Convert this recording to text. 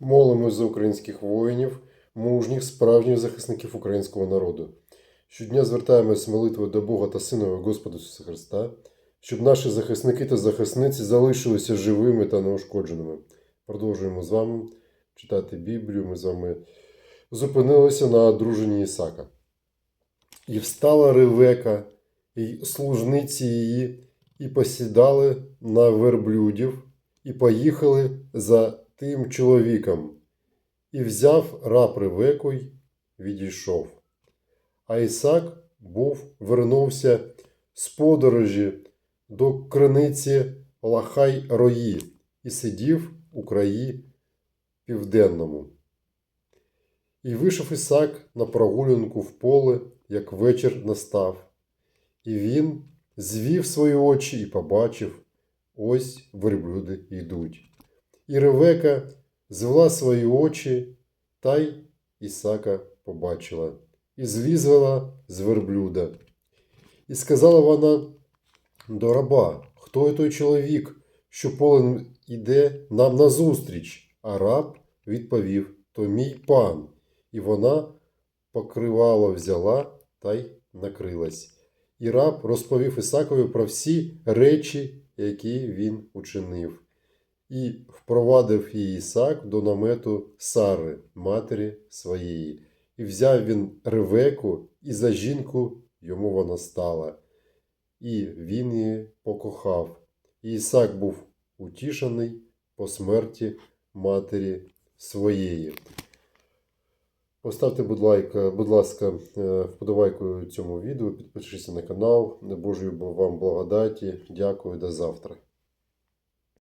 Молимось за українських воїнів, мужніх, справжніх захисників українського народу. Щодня звертаємось молитвою до Бога та Сина Господа Ісуса Христа, щоб наші захисники та захисниці залишилися живими та неушкодженими. Продовжуємо з вами читати Біблію. Ми з вами зупинилися на одруженні Ісака. І встала Ревека, і служниці її, і посідали на верблюдів, і поїхали за тим чоловіком. І взяв раб Ревеку й відійшов. А Ісак був вернувся з подорожі до криниці Лахай Рої і сидів у краї південному. І вийшов Ісак на прогулянку в поле, як вечір настав. І він звів свої очі і побачив, ось верблюди йдуть. І Ревека звела свої очі, та й Ісака побачила, і злізла з верблюда. І сказала вона до раба, хто є той чоловік, що полем іде нам назустріч? А раб відповів: То мій пан. І вона покривало взяла та й накрилась. І раб розповів Ісакові про всі речі, які він учинив, і впровадив її Ісак до намету Сари, матері своєї. І взяв він Ревеку, і за жінку йому вона стала. І він її покохав. І Ісак був утішений по смерті матері своєї. Поставте, будь, лайк, будь ласка, е, вподобайку цьому відео, підпишіться на канал. Божої вам благодаті. Дякую, до завтра.